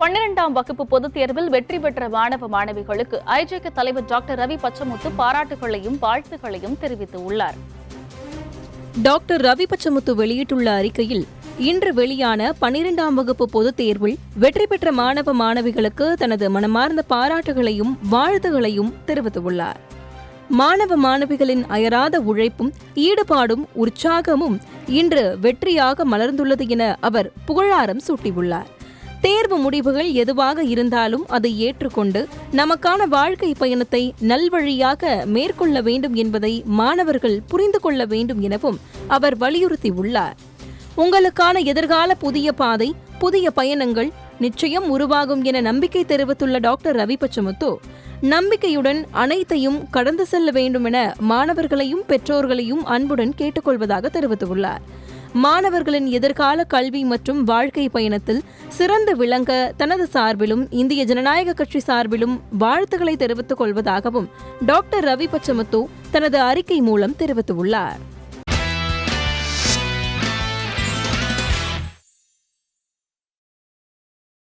பன்னிரெண்டாம் வகுப்பு பொதுத் தேர்வில் வெற்றி பெற்ற மாணவ மாணவிகளுக்கு ஐஜேக தலைவர் டாக்டர் ரவி பச்சமுத்து பாராட்டுகளையும் வாழ்த்துகளையும் தெரிவித்துள்ளார் டாக்டர் ரவி பச்சமுத்து வெளியிட்டுள்ள அறிக்கையில் இன்று வெளியான பனிரெண்டாம் வகுப்பு பொதுத் தேர்வில் வெற்றி பெற்ற மாணவ மாணவிகளுக்கு தனது மனமார்ந்த பாராட்டுகளையும் வாழ்த்துகளையும் தெரிவித்துள்ளார் மாணவ மாணவிகளின் அயராத உழைப்பும் ஈடுபாடும் உற்சாகமும் இன்று வெற்றியாக மலர்ந்துள்ளது என அவர் புகழாரம் சூட்டியுள்ளார். தேர்வு முடிவுகள் எதுவாக இருந்தாலும் அதை ஏற்றுக்கொண்டு நமக்கான வாழ்க்கை பயணத்தை நல்வழியாக மேற்கொள்ள வேண்டும் என்பதை மாணவர்கள் புரிந்து கொள்ள வேண்டும் எனவும் அவர் வலியுறுத்தியுள்ளார். உங்களுக்கான எதிர்கால புதிய பாதை புதிய பயணங்கள் நிச்சயம் உருவாகும் என நம்பிக்கை தெரிவித்துள்ள டாக்டர் ரவி பச்சமுத்து நம்பிக்கையுடன் அனைத்தையும் கடந்து செல்ல வேண்டும் என மாணவர்களையும் பெற்றோர்களையும் அன்புடன் கேட்டுக்கொள்வதாக தெரிவித்துள்ளார். மாணவர்களின் எதிர்கால கல்வி மற்றும் வாழ்க்கை பயணத்தில் சிறந்து விளங்க தனது சார்பிலும் இந்திய ஜனநாயக கட்சி சார்பிலும் வாழ்த்துக்களை தெரிவித்துக் கொள்வதாகவும் டாக்டர் ரவி பச்சமத்து தனது அறிக்கை மூலம் தெரிவித்துள்ளார்.